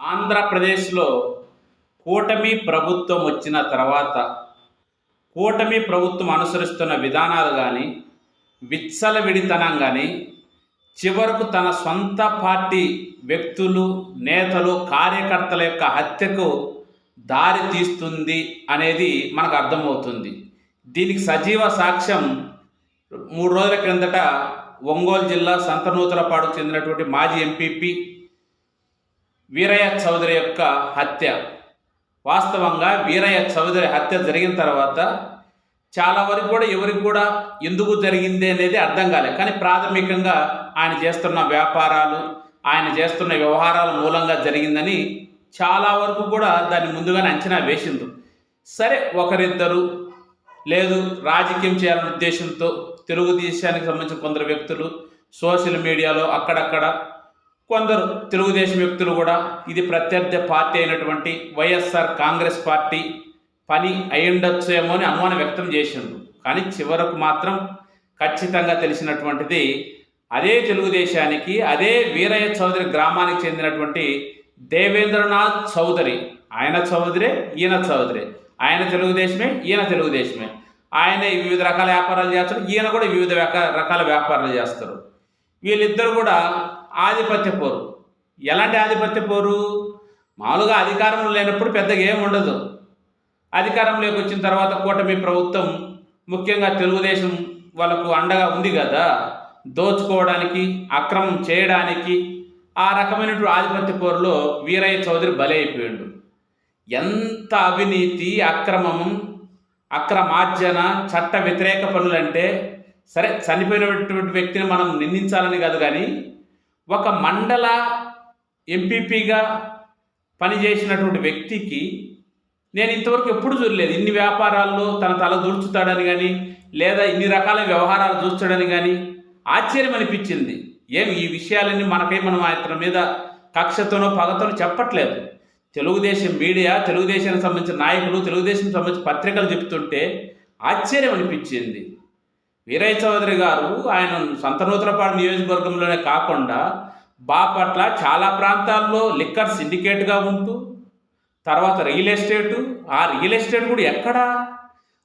ఆంధ్రప్రదేశ్లో కూటమి ప్రభుత్వం వచ్చిన తర్వాత కూటమి ప్రభుత్వం అనుసరిస్తున్న విధానాలు కానీ విచ్చలవిడితనం కానీ చివరకు తన సొంత పార్టీ వ్యక్తులు నేతలు కార్యకర్తల యొక్క హత్యకు దారి తీస్తుంది అనేది మనకు అర్థమవుతుంది. దీనికి సజీవ సాక్ష్యం మూడు రోజుల క్రిందట ఒంగోలు జిల్లా సంతనూతలపాడుకు చెందినటువంటి మాజీ ఎంపీపీ వీరయ్య చౌదరి యొక్క హత్య. వాస్తవంగా వీరయ్య చౌదరి హత్య జరిగిన తర్వాత చాలా వరకు కూడా ఎవరికి కూడా ఎందుకు జరిగింది అనేది అర్థం కాలేదు. కానీ ప్రాథమికంగా ఆయన చేస్తున్న వ్యాపారాలు ఆయన చేస్తున్న వ్యవహారాల మూలంగా జరిగిందని చాలా వరకు కూడా దాన్ని ముందుగానే అంచనా వేసింది సరే ఒకరిద్దరు లేదు రాజకీయం చేయాలనే ఉద్దేశంతో తెలుగుదేశానికి సంబంధించిన కొందరు వ్యక్తులు సోషల్ మీడియాలో అక్కడక్కడ కొందరు తెలుగుదేశం వ్యక్తులు కూడా ఇది ప్రత్యర్థి పార్టీ అయినటువంటి వైఎస్ఆర్ కాంగ్రెస్ పార్టీ పని అయ్యుండొచ్చేమో అని అనుమానం వ్యక్తం చేసిండ్రు. కానీ చివరకు మాత్రం ఖచ్చితంగా తెలిసినటువంటిది అదే తెలుగుదేశానికి అదే వీరయ్య చౌదరి గ్రామానికి చెందినటువంటి దేవేంద్రనాథ్ చౌదరి. ఆయన చౌదరే ఈయన చౌదరి. ఆయన తెలుగుదేశమే ఈయన తెలుగుదేశమే. ఆయన వివిధ రకాల వ్యాపారాలు చేస్తారు ఈయన కూడా వివిధ రకాల వ్యాపారాలు చేస్తారు. వీళ్ళిద్దరు కూడా ఆధిపత్య పోరు. ఎలాంటి ఆధిపత్య పోరు? మామూలుగా అధికారంలో లేనప్పుడు పెద్దగా ఏం ఉండదు. అధికారంలోకి వచ్చిన తర్వాత కూటమి ప్రభుత్వం ముఖ్యంగా తెలుగుదేశం వాళ్ళకు అండగా ఉంది కదా. దోచుకోవడానికి అక్రమం చేయడానికి ఆ రకమైనటువంటి ఆధిపత్య పోరులో వీరయ్య చౌదరి బలైపోయాడు ఎంత అవినీతి అక్రమము అక్రమార్జన చట్ట వ్యతిరేక పనులంటే సరే చనిపోయినటువంటి వ్యక్తిని మనం నిందించాలని కాదు కానీ ఒక మండల ఎంపీపీగా పనిచేసినటువంటి వ్యక్తికి నేను ఇంతవరకు ఎప్పుడు చూడలేదు. ఇన్ని వ్యాపారాల్లో తన తల దూర్చుతాడని కానీ లేదా ఇన్ని రకాల వ్యవహారాలు చూస్తాడని కానీ ఆశ్చర్యం అనిపించింది. ఏం ఈ విషయాలన్నీ మనకై మనం ఆయన మీద కక్షతోనో పగతోనో చెప్పట్లేదు. తెలుగుదేశం మీడియా తెలుగుదేశానికి సంబంధించిన నాయకులు తెలుగుదేశం సంబంధించిన పత్రికలు చెప్తుంటే ఆశ్చర్యం అనిపించింది. వీరయ్య చౌదరి గారు ఆయన సంతనూతలపాడు నియోజకవర్గంలోనే కాకుండా బాపట్ల చాలా ప్రాంతాల్లో లిక్కర్ సిండికేట్గా ఉంటూ తర్వాత రియల్ ఎస్టేటు. ఆ రియల్ ఎస్టేట్ కూడా ఎక్కడా?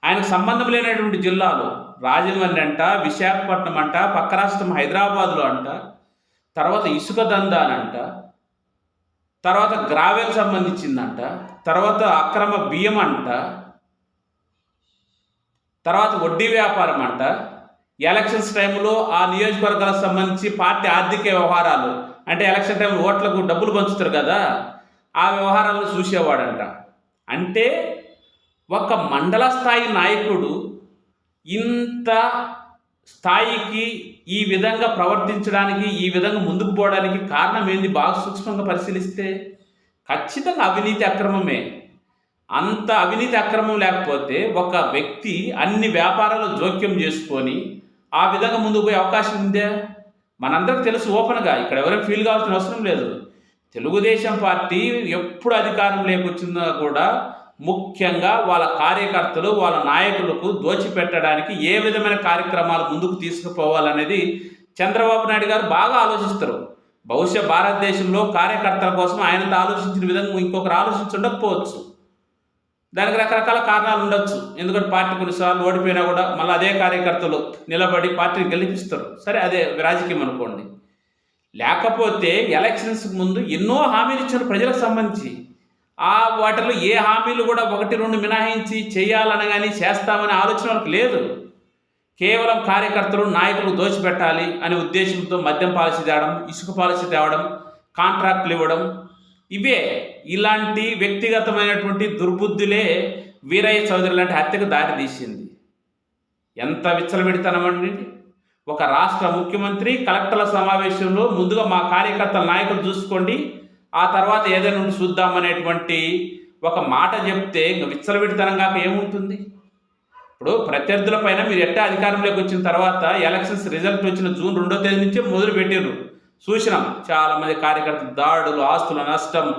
ఆయనకు సంబంధం లేనటువంటి జిల్లాలు రాజమండ్రి అంట విశాఖపట్నం అంట పక్క రాష్ట్రం హైదరాబాదులో అంట తర్వాత ఇసుక దందానంట తర్వాత గ్రావెల్ సంబంధించిందంట తర్వాత అక్రమ బియ్యం అంట తర్వాత వడ్డీ వ్యాపారం అంట ఎలక్షన్స్ టైంలో ఆ నియోజకవర్గాలకు సంబంధించి పార్టీ ఆర్థిక వ్యవహారాలు అంటే ఎలక్షన్ టైంలో ఓట్లకు డబ్బులు పంచుతారు కదా ఆ వ్యవహారాలను చూసేవాడంట. అంటే ఒక మండల స్థాయి నాయకుడు ఇంత స్థాయికి ఈ విధంగా ప్రవర్తించడానికి ఈ విధంగా ముందుకు పోవడానికి కారణం ఏంది? బాగా సూక్ష్మంగా పరిశీలిస్తే ఖచ్చితంగా అవినీతి అక్రమమే. అంత అవినీతి అక్రమం లేకపోతే ఒక వ్యక్తి అన్ని వ్యాపారాలు జోక్యం చేసుకొని ఆ విధంగా ముందుకు పోయే అవకాశం ఉందే? మనందరికి తెలుసు ఓపెన్గా ఇక్కడ ఎవరైనా ఫీల్ కావాల్సిన అవసరం లేదు. తెలుగుదేశం పార్టీ ఎప్పుడు అధికారం లేకొచ్చిందో కూడా ముఖ్యంగా వాళ్ళ కార్యకర్తలు వాళ్ళ నాయకులకు దోచిపెట్టడానికి ఏ విధమైన కార్యక్రమాలు ముందుకు తీసుకుపోవాలనేది చంద్రబాబు నాయుడు గారు బాగా ఆలోచిస్తారు. బహుశా భారతదేశంలో కార్యకర్తల కోసం ఆయనంత ఆలోచించిన విధంగా ఇంకొకరు ఆలోచించుండకపోవచ్చు దానికి రకరకాల కారణాలు ఉండొచ్చు. ఎందుకంటే పార్టీ కొన్నిసార్లు ఓడిపోయినా కూడా మళ్ళీ అదే కార్యకర్తలు నిలబడి పార్టీని గెలిపిస్తారు. సరే అదే రాజకీయం అనుకోండి. లేకపోతే ఎలక్షన్స్కి ముందు ఎన్నో హామీలు ఇచ్చారు ప్రజలకు సంబంధించి. ఆ వాటిలో ఏ హామీలు కూడా ఒకటి రెండు మినహాయించి చేయాలని కానీ చేస్తామనే ఆలోచన వాళ్ళకి లేదు. కేవలం కార్యకర్తలు నాయకులు దోచిపెట్టాలి అనే ఉద్దేశంతో మద్యం పాలసీ తేవడం ఇసుక పాలసీ తేవడం కాంట్రాక్ట్లు ఇవ్వడం ఇవే ఇలాంటి వ్యక్తిగతమైనటువంటి దుర్బుద్ధులే వీరయ్య చౌదరి లాంటి హత్యకు దారి తీసింది. ఎంత విచ్చలబెడితనమండి ఒక రాష్ట్ర ముఖ్యమంత్రి కలెక్టర్ల సమావేశంలో ముందుగా మా కార్యకర్తల నాయకులు చూసుకోండి ఆ తర్వాత ఏదైనా ఉండి చూద్దామనేటువంటి ఒక మాట చెప్తే ఇంకా విచ్చలవిడితనం కాక ఏముంటుంది? ఇప్పుడు ప్రత్యర్థుల పైన మీరు ఎట్టా అధికారంలోకి వచ్చిన తర్వాత ఎలక్షన్స్ రిజల్ట్ వచ్చిన జూన్ రెండో తేదీ నుంచే మొదలు పెట్టారు చూసినాం. చాలామంది కార్యకర్తలు దాడులు ఆస్తుల నష్టం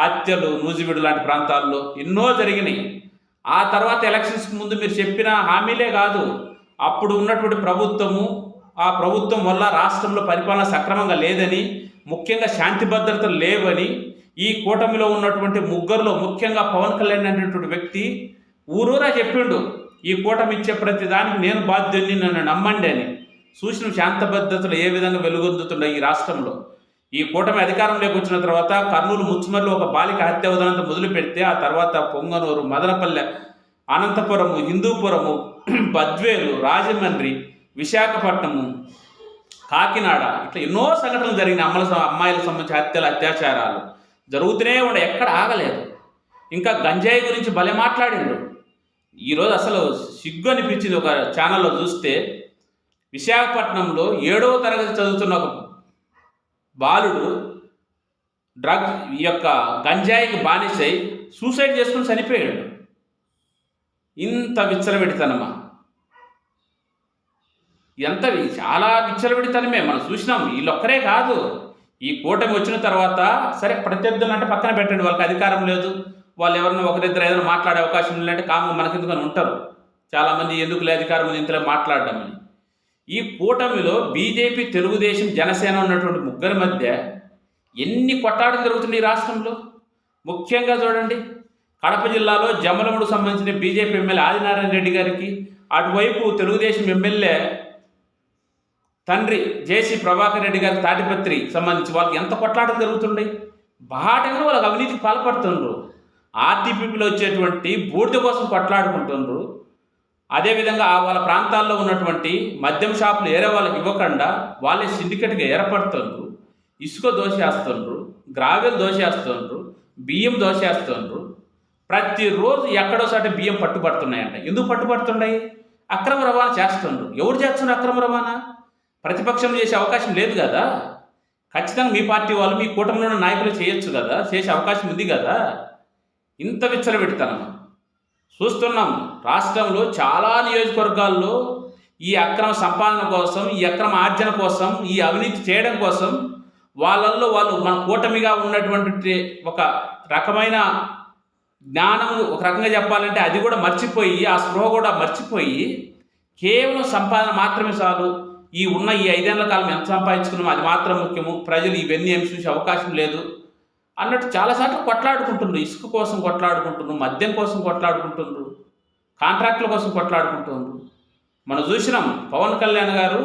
హత్యలు నూజివీడు లాంటి ప్రాంతాల్లో ఎన్నో జరిగినాయి. ఆ తర్వాత ఎలక్షన్స్కి ముందు మీరు చెప్పిన హామీలే కాదు. అప్పుడు ఉన్నటువంటి ప్రభుత్వము ఆ ప్రభుత్వం వల్ల రాష్ట్రంలో పరిపాలన సక్రమంగా లేదని ముఖ్యంగా శాంతి భద్రతలు లేవని ఈ కూటమిలో ఉన్నటువంటి ముగ్గురులో ముఖ్యంగా పవన్ కళ్యాణ్ అనేటువంటి వ్యక్తి ఊరూరా చెప్పిండు ఈ కూటమి ఇచ్చే ప్రతి దానికి నేను బాధ్యుని నన్ను నమ్మండి అని. సూచన శాంతభద్రతలు ఏ విధంగా వెలుగొందుతున్నాయి ఈ రాష్ట్రంలో? ఈ కూటమి అధికారంలోకి వచ్చిన తర్వాత కర్నూలు ముచ్చుమర్లు ఒక బాలిక హత్య ఉదాహరణ మొదలు పెడితే ఆ తర్వాత పొంగనూరు మదనపల్లె అనంతపురము హిందూపురము బద్వేలు రాజమండ్రి విశాఖపట్నము కాకినాడ ఇట్లా ఎన్నో సంఘటనలు జరిగిన అమ్మల అమ్మాయిలకు సంబంధించి హత్యలు అత్యాచారాలు. జరుగుతూనే ఉండే ఎక్కడ ఆగలేదు. ఇంకా గంజాయి గురించి భలే మాట్లాడిండు ఈరోజు అసలు సిగ్గు అనిపించింది ఒక ఛానల్లో చూస్తే విశాఖపట్నంలో ఏడవ తరగతి చదువుతున్న ఒక బాలుడు డ్రగ్ ఈ యొక్క గంజాయికి బానిసై సూసైడ్ చేసుకుని చనిపోయాడు. ఇంత విచ్చలవిడితనమా? ఎంత చాలా విచ్చలవిడితనమే. మనం చూసినాం వీళ్ళొక్కరే కాదు. ఈ కూటమి వచ్చిన తర్వాత సరే ప్రత్యర్థులు అంటే పక్కన పెట్టండి వాళ్ళకి అధికారం లేదు. వాళ్ళు ఎవరన్నా ఒకరిద్దరు ఏదైనా మాట్లాడే అవకాశం లేదంటే కాము మనకెందుకని ఉంటారు. చాలామంది ఎందుకు లే అధికారం ఉంది ఇంతలో మాట్లాడడం అని. ఈ కూటమిలో బీజేపీ తెలుగుదేశం జనసేన ఉన్నటువంటి ముగ్గురి మధ్య ఎన్ని కొట్టాటలు జరుగుతున్నాయి రాష్ట్రంలో? ముఖ్యంగా చూడండి కడప జిల్లాలో జమలముడు సంబంధించిన బీజేపీ ఎమ్మెల్యే ఆదినారాయణ రెడ్డి గారికి అటువైపు తెలుగుదేశం ఎమ్మెల్యే తండ్రి జేసీ ప్రభాకర్ రెడ్డి గారి తాటిపత్రి సంబంధించి వాళ్ళకి ఎంత కొట్లాటలు జరుగుతున్నాయి? బాటంగా వాళ్ళకి అవినీతికి పాల్పడుతుండ్రు ఆర్టీపీపీలో వచ్చేటువంటి బూడిద కోసం కొట్లాడుకుంటుండ్రు అదేవిధంగా ఆ వాళ్ళ ప్రాంతాల్లో ఉన్నటువంటి మద్యం షాపులు ఏరే వాళ్ళకి ఇవ్వకుండా వాళ్ళే సిండికేట్గా ఏర్పడుతుండ్రు ఇసుక దోషేస్తుండ్రు గ్రావెల్ దోషేస్తుండ్రు బియ్యం దోషేస్తుండ్రు ప్రతిరోజు ఎక్కడోసారి బియ్యం పట్టుబడుతున్నాయంట. ఎందుకు పట్టుబడుతున్నాయి? అక్రమ రవాణా చేస్తుండ్రు. ఎవరు చేస్తున్నారు అక్రమ రవాణా? ప్రతిపక్షం చేసే అవకాశం లేదు కదా. ఖచ్చితంగా మీ పార్టీ వాళ్ళు మీ కూటమిలో ఉన్న నాయకులు చేయొచ్చు కదా. చేసే అవకాశం ఉంది కదా. ఇంత విచ్చలబెడతాను చూస్తున్నాం. రాష్ట్రంలో చాలా నియోజకవర్గాల్లో ఈ అక్రమ సంపాదన కోసం ఈ అక్రమ ఆర్జన కోసం ఈ అవినీతి చేయడం కోసం వాళ్ళల్లో వాళ్ళు మన కూటమిగా ఉన్నటువంటి ఒక రకమైన జ్ఞానం ఒక రకంగా చెప్పాలంటే అది కూడా మర్చిపోయి ఆ స్పృహ కూడా మర్చిపోయి కేవలం సంపాదన మాత్రమే చాలు. ఈ ఉన్న ఈ ఐదేళ్ళ కాలం ఎంత సంపాదించుకున్నామో అది మాత్రం ముఖ్యము. ప్రజలు ఇవన్నీ ఏమి చూసే అవకాశం లేదు. అన్నట్టు చాలాసార్లు కొట్లాడుకుంటుండ్రు. ఇసుక కోసం కొట్లాడుకుంటుండ్రు మద్యం కోసం కొట్లాడుకుంటుండ్రు కాంట్రాక్టుల కోసం కొట్లాడుకుంటుండ్రు. మనం చూసినాం పవన్ కళ్యాణ్ గారు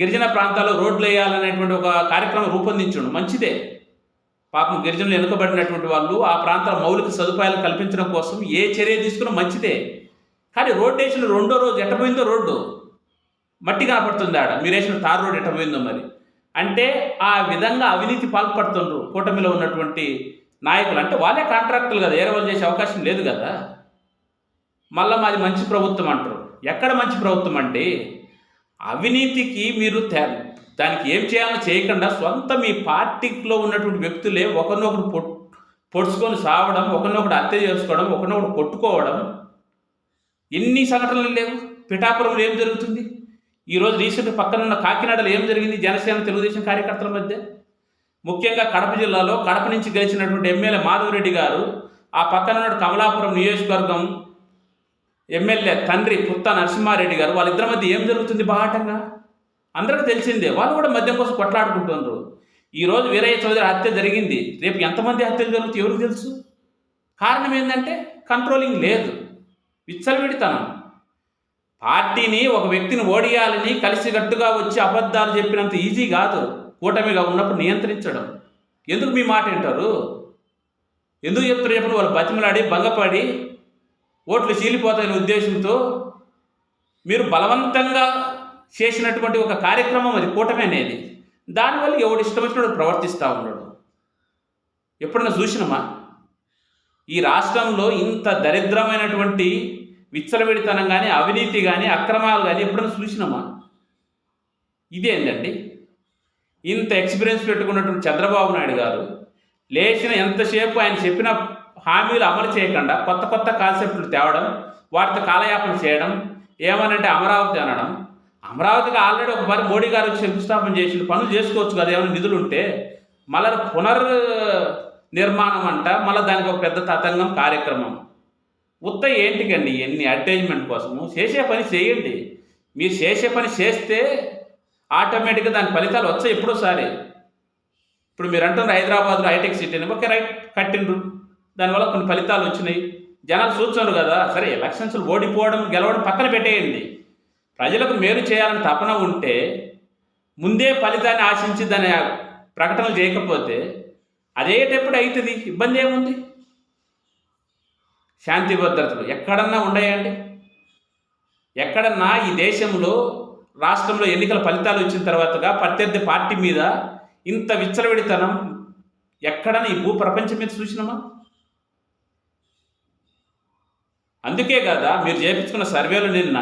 గిరిజన ప్రాంతాల్లో రోడ్లు వేయాలనేటువంటి ఒక కార్యక్రమం రూపొందించండు. మంచిదే. పాపం గిరిజనులు వెనుకబడినటువంటి వాళ్ళు ఆ ప్రాంతాల మౌలిక సదుపాయాలు కల్పించడం కోసం ఏ చర్య తీసుకున్నా మంచిదే. కానీ రోడ్ వేసిన రెండో రోజు ఎట్టపోయిందో రోడ్డు? మట్టి కనపడుతుంది ఆడ. మీరు వేసిన తార్ రోడ్ ఎట్టపోయిందో మరి? అంటే ఆ విధంగా అవినీతి పాల్పడుతుండ్రు కూటమిలో ఉన్నటువంటి నాయకులు. అంటే వాళ్ళే కాంట్రాక్టులు కదా ఏరవల్ చేసే అవకాశం లేదు కదా. మళ్ళీ మాది మంచి ప్రభుత్వం అంటారు. ఎక్కడ మంచి ప్రభుత్వం అండి? అవినీతికి మీరు దానికి ఏం చేయాలో చేయకుండా సొంత మీ పార్టీలో ఉన్నటువంటి వ్యక్తులే ఒకరినొకరు పొ పొడుచుకొని సావడం ఒకరినొకరు హత్య చేసుకోవడం ఒకరినొకరు కొట్టుకోవడం ఎన్ని సంఘటనలు లేవు. పిఠాపురంలో ఏం జరుగుతుంది? ఈరోజు రీసెంట్ పక్కన ఉన్న కాకినాడలో ఏం జరిగింది? జనసేన తెలుగుదేశం కార్యకర్తల మధ్య? ముఖ్యంగా కడప జిల్లాలో కడప నుంచి గెలిచినటువంటి ఎమ్మెల్యే మాధవరెడ్డి గారు ఆ పక్కన ఉన్న కమలాపురం నియోజకవర్గం ఎమ్మెల్యే తండ్రి పుత్త నరసింహారెడ్డి గారు వాళ్ళిద్దరి మధ్య ఏం జరుగుతుంది బాహాటంగా? అందరికీ తెలిసిందే వాళ్ళు కూడా మద్యం కోసం కొట్లాడుకుంటున్నారు. ఈరోజు వీరయ్య చౌదరి హత్య జరిగింది. రేపు ఎంతమంది హత్యలు జరుగుతాయి ఎవరికి తెలుసు? కారణం ఏంటంటే కంట్రోలింగ్ లేదు. విచ్చలవిడితనం. పార్టీని ఒక వ్యక్తిని ఓడియాలని కలిసికట్టుగా వచ్చి అబద్ధాలు చెప్పినంత ఈజీ కాదు. కూటమిగా ఉన్నప్పుడు నియంత్రించడం. ఎందుకు మీ మాట వింటారు? ఎందుకు చెప్తారు చెప్పండి? వాళ్ళు బతిమలాడి భంగపడి ఓట్లు చీలిపోతాయనే ఉద్దేశంతో మీరు బలవంతంగా చేసినటువంటి ఒక కార్యక్రమం అది కూటమి అనేది. దానివల్ల ఎవడు ఇష్టం వచ్చినప్పుడు ప్రవర్తిస్తూ ఉన్నాడు. ఎప్పుడన్నా చూసినమా? ఈ రాష్ట్రంలో ఇంత దరిద్రమైనటువంటి విచ్చలవిడితనం కానీ అవినీతి కానీ అక్రమాలు కానీ ఎప్పుడైనా చూసినామా? ఇదేంటండి ఇంత ఎక్స్పీరియన్స్ పెట్టుకున్నటువంటి చంద్రబాబు నాయుడు గారు లేచిన ఎంతసేపు ఆయన చెప్పిన హామీలు అమలు చేయకుండా కొత్త కొత్త కాన్సెప్ట్లు తేవడం వాటితో కాలయాపన చేయడం ఏమనంటే అమరావతి అనడం. అమరావతికి ఆల్రెడీ ఒకసారి మోడీ గారు శంకుస్థాపన చేసిన పనులు చేసుకోవచ్చు కదా ఏమైనా నిధులు ఉంటే. మళ్ళీ పునర్ నిర్మాణం అంట మళ్ళీ దానికి ఒక పెద్ద తతంగం కార్యక్రమం. ఉత్త ఏంటికండి? ఎన్ని అడ్వర్టైజ్మెంట్ కోసము? చేసే పని చేయండి. మీరు చేసే పని చేస్తే ఆటోమేటిక్గా దాని ఫలితాలు వచ్చాయి ఎప్పుడోసారి. ఇప్పుడు మీరు అంటున్నారు హైదరాబాద్లో హైటెక్ సిటీ అని. ఓకే రైట్ కట్టిండ్రు. దానివల్ల కొన్ని ఫలితాలు వచ్చినాయి. జనాలు చూస్తున్నారు కదా సరే ఎలక్షన్స్ ఓడిపోవడం గెలవడం పక్కన పెట్టేయండి. ప్రజలకు మేలు చేయాలని తపన ఉంటే ముందే ఫలితాన్ని ఆశించి దాని ప్రకటనలు చేయకపోతే అదేటప్పుడు అవుతుంది. ఇబ్బంది ఏముంది? శాంతి భద్రతలు ఎక్కడన్నా ఉన్నాయండి? ఎక్కడన్నా ఈ దేశంలో రాష్ట్రంలో ఎన్నికల ఫలితాలు వచ్చిన తర్వాతగా ప్రత్యర్థి పార్టీ మీద ఇంత విచ్చలవిడితనం ఎక్కడన్నా ఈ భూ ప్రపంచం మీద చూసినామా? అందుకే కదా మీరు చేపించుకున్న సర్వేలు నిన్న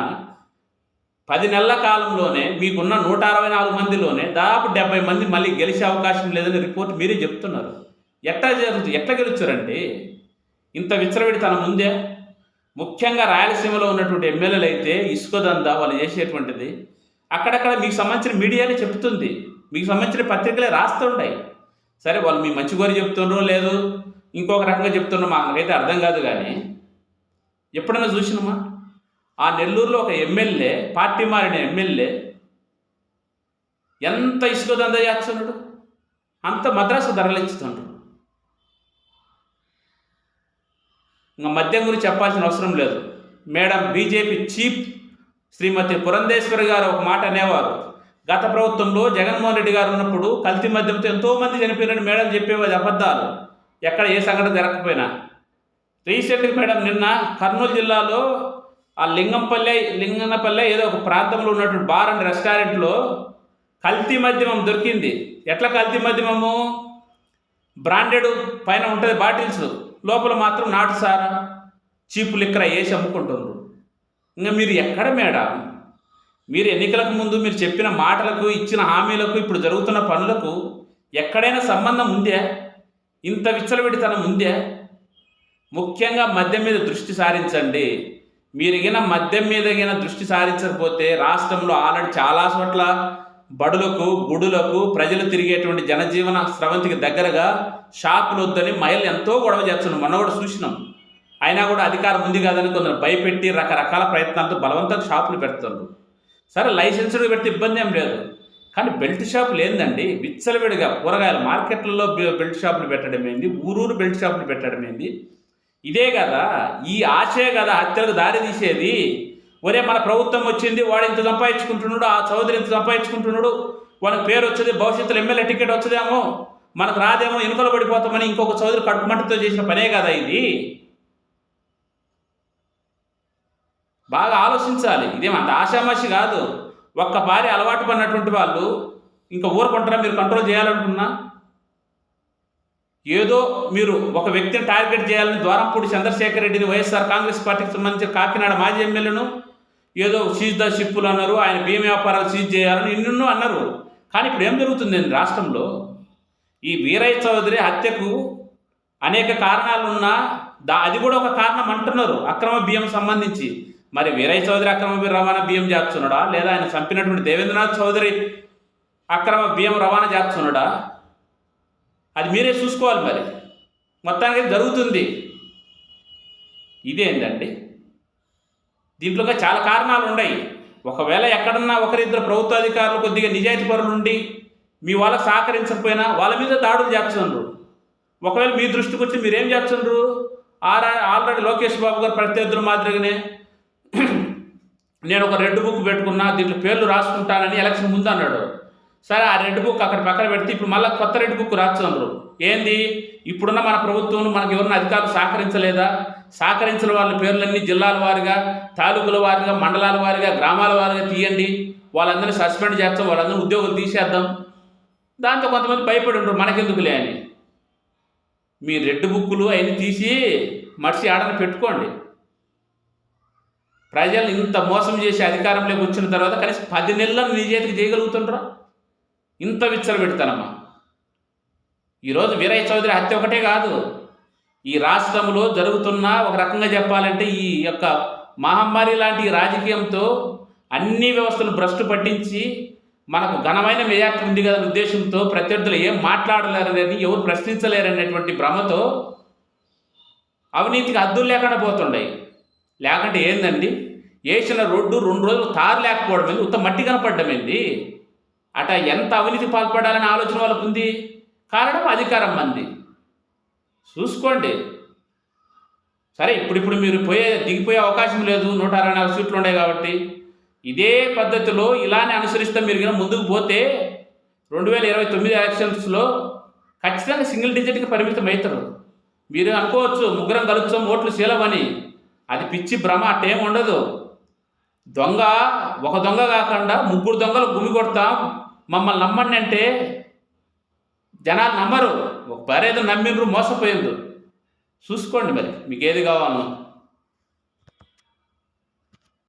పది నెలల కాలంలోనే మీకున్న నూట అరవై నాలుగు మందిలోనే దాదాపు డెబ్బై మంది మళ్ళీ గెలిచే అవకాశం లేదని రిపోర్ట్ మీరే చెప్తున్నారు. ఎట్లా జరుగుతుంది? ఎట్లా గెలుచారండి ఇంత విచ్చలవిడితనం ముందే ముఖ్యంగా రాయలసీమలో ఉన్నటువంటి ఎమ్మెల్యేలు అయితే ఇసుక దందా వాళ్ళు చేసేటువంటిది. అక్కడక్కడ మీకు సంబంధించిన మీడియానే చెప్తుంది. మీకు సంబంధించిన పత్రికలే రాస్తుంటాయి. సరే వాళ్ళు మీ మంచి కోరి చెప్తుండ్రో లేదు ఇంకొక రకంగా చెప్తుండ్రో మాకైతే అర్థం కాదు కానీ ఎప్పుడైనా చూసినమా? ఆ నెల్లూరులో ఒక ఎమ్మెల్యే పార్టీ మారిన ఎమ్మెల్యే ఎంత ఇసుక దందా చేస్తున్నాడు అంత మద్రాసు ధరలిస్తున్నాడు ఇంకా మద్యం గురించి చెప్పాల్సిన అవసరం లేదు. Madam BJP chief Shrimati Purandeswari గారు ఒక మాట అనేవారు. గత ప్రభుత్వంలో జగన్మోహన్ రెడ్డి గారు ఉన్నప్పుడు కల్తీ మద్యంతో ఎంతోమంది చనిపోయినట్టు మేడం చెప్పేవారు అబద్ధాలు. ఎక్కడ ఏ సంఘటన జరగకపోయినా. రీసెంట్గా మేడం నిన్న కర్నూలు జిల్లాలో ఆ లింగంపల్లె లింగనపల్లె ఏదో ఒక ప్రాంతంలో ఉన్నటువంటి బార్ అండ్ రెస్టారెంట్లో కల్తీ మద్యమం దొరికింది. ఎట్లా కల్తీ మద్యమము బ్రాండెడ్ పైన ఉంటుంది బాటిల్స్. లోపల మాత్రం నాటు సారా చీపు లిక్కర వేసి అమ్ముకుంటున్నారు ఇంకా మీరు ఎక్కడ మేడం? మీరు ఎన్నికలకు ముందు మీరు చెప్పిన మాటలకు ఇచ్చిన హామీలకు ఇప్పుడు జరుగుతున్న పనులకు ఎక్కడైనా సంబంధం ఉందే? ఇంత విచ్చలవిడితనం ఉందే? ముఖ్యంగా మద్యం మీద దృష్టి సారించండి. మీరు మద్యం మీద దృష్టి సారించకపోతే రాష్ట్రంలో ఆల్రెడీ చాలా చోట్ల బడులకు గుడులకు ప్రజలు తిరిగేటువంటి జనజీవన స్రవంతికి దగ్గరగా షాపులు వద్దని మహిళలు ఎంతో గొడవ చేస్తున్నాం మొన్న కూడా చూసినాం. అయినా కూడా అధికారం ఉంది కాదని కొందరు భయపెట్టి రకరకాల ప్రయత్నాలతో బలవంతంగా షాపులు పెడుతున్నారు. సరే లైసెన్స్డ్ పెడితే ఇబ్బంది ఏం లేదు. కానీ బెల్ట్ షాపులు ఏందండి? విచ్చలవిడిగా కూరగాయల మార్కెట్లలో బెల్ట్ షాపులు పెట్టడం ఏంది? ఊరూరు బెల్ట్ షాపులు పెట్టడం ఏంది? ఇదే కదా ఈ ఆశే కదా హత్యలకు దారి తీసేది. ఒరే మన ప్రభుత్వం వచ్చింది వాడు ఇంత సంపాదించుకుంటున్నాడు ఆ చౌదరి ఇంత సంపాదించుకుంటున్నాడు వానికి పేరు వచ్చేది భవిష్యత్తులో ఎమ్మెల్యే టికెట్ వచ్చేదేమో మనకు రాదేమో ఎన్నికలు పడిపోతామని ఇంకొక చౌదరి కడుపుమంటతో చేసిన పనే కదా ఇది? బాగా ఆలోచించాలి. ఇదేం అంత ఆశామాషి కాదు. ఒక్క భారీ అలవాటు పడినటువంటి వాళ్ళు ఇంకా ఊరుకుంటారా మీరు కంట్రోల్ చేయాలనుకున్నా ఏదో మీరు ఒక వ్యక్తిని టార్గెట్ చేయాలని ద్వారంపూడి చంద్రశేఖర్ రెడ్డిని వైఎస్ఆర్ కాంగ్రెస్ పార్టీకి సంబంధించిన కాకినాడ మాజీ ఎమ్మెల్యేను ఏదో సీజ్ ద షిప్పులు అన్నారు ఆయన బియ్యం వ్యాపారాలు సీజ్ చేయాలని ఎన్నెన్నో అన్నారు. కానీ ఇప్పుడు ఏం జరుగుతుంది రాష్ట్రంలో? ఈ వీరయ్య చౌదరి హత్యకు అనేక కారణాలున్నా దా అది కూడా ఒక కారణం అంటున్నారు అక్రమ బియ్యం సంబంధించి. మరి వీరయ్య చౌదరి అక్రమ రవాణా బియ్యం చేస్తున్నాడా? లేదా ఆయన చంపినటువంటి దేవేంద్రనాథ్ చౌదరి అక్రమ బియ్యం రవాణా చేస్తున్నాడా? అది మీరే చూసుకోవాలి మరి. మొత్తానికి జరుగుతుంది. ఇదేంటండి? దీంట్లోగా చాలా కారణాలు ఉన్నాయి ఒకవేళ ఎక్కడన్నా ఒకరిద్దరు ప్రభుత్వ అధికారులు కొద్దిగా నిజాయితీ పరులు ఉండి మీ వాళ్ళకి సహకరించకపోయినా వాళ్ళ మీద దాడులు చేస్తున్నారు ఒకవేళ మీ దృష్టికి వచ్చి మీరేం చేస్తున్నారు ఆరా ఆల్రెడీ లోకేష్ బాబు గారు ప్రత్యర్థుల మాదిరిగానే నేను ఒక రెడ్ బుక్ పెట్టుకున్నా దీంట్లో పేర్లు రాసుకుంటానని ఎలక్షన్ ముందు అన్నాడు. సరే ఆ రెడ్ బుక్ అక్కడ పక్కన పెడితే ఇప్పుడు మళ్ళీ కొత్త రెడ్ బుక్ రాస్తున్నారు ఏంది? ఇప్పుడున్న మన ప్రభుత్వం మనకి ఎవరిన అధికారులు సహకరించలేదా? సహకరించిన వాళ్ళ పేర్లన్నీ జిల్లాల వారిగా తాలూకుల వారిగా మండలాల వారిగా గ్రామాల వారిగా తీయండి. వాళ్ళందరినీ సస్పెండ్ చేస్తాం వాళ్ళందరినీ ఉద్యోగులు తీసేద్దాం. దాంతో కొంతమంది భయపడి ఉంటారు మనకెందుకులే అని. మీ రెడ్ బుక్కులు అవన్నీ తీసి మడిసి ఆడని పెట్టుకోండి. ప్రజలు ఇంత మోసం చేసి అధికారంలోకి వచ్చిన తర్వాత కనీసం పది నెలలను నీ చేతికి చేయగలుగుతుండ్రా? ఇంత విచ్చలు పెడతానమ్మా ఈరోజు వీరయ్య చౌదరి హత్య ఒకటే కాదు. ఈ రాష్ట్రంలో జరుగుతున్న ఒక రకంగా చెప్పాలంటే ఈ యొక్క మహమ్మారి లాంటి రాజకీయంతో అన్ని వ్యవస్థలు భ్రష్టు పట్టించి మనకు ఘనమైన మెజార్టీ ఉంది కదా ఉద్దేశంతో ప్రత్యర్థులు ఏం మాట్లాడలేరనేది ఎవరు ప్రశ్నించలేరనేటువంటి భ్రమతో అవినీతికి అద్దులు లేకుండా పోతుండయి. లేకుంటే ఏందండి? వేసిన రోడ్డు రెండు రోజులు తారు లేకపోవడం ఉత్త మట్టి కనపడడం ఏంది అట ఎంత అవినీతి పాల్పడాలనే ఆలోచన వాళ్ళకు ఉంది కారణం అధికారం మంది. చూసుకోండి. సరే ఇప్పుడిప్పుడు మీరు పోయే దిగిపోయే అవకాశం లేదు. నూట అరవై నాలుగు సీట్లు ఉన్నాయి కాబట్టి. ఇదే పద్ధతిలో ఇలానే అనుసరిస్తే మీరు కనుక ముందుకు పోతే రెండు వేల ఇరవై తొమ్మిది ఎలక్షన్స్లో ఖచ్చితంగా సింగిల్ డిజిట్కి పరిమితం అవుతారు మీరు అనుకోవచ్చు ముగ్గురం కలుపుతాం ఓట్లు శీలమని అది పిచ్చి భ్రమ అట్టేం ఉండదు. దొంగ ఒక దొంగ కాకుండా ముగ్గురు దొంగలు గుమి కొడతాం మమ్మల్ని నమ్మండి అంటే జనాలు నమ్మరు. ఒక భార్య ఏదో నమ్మిండ్రు మోసపోయిండ్రు. చూసుకోండి మరి మీకు ఏది కావాలనో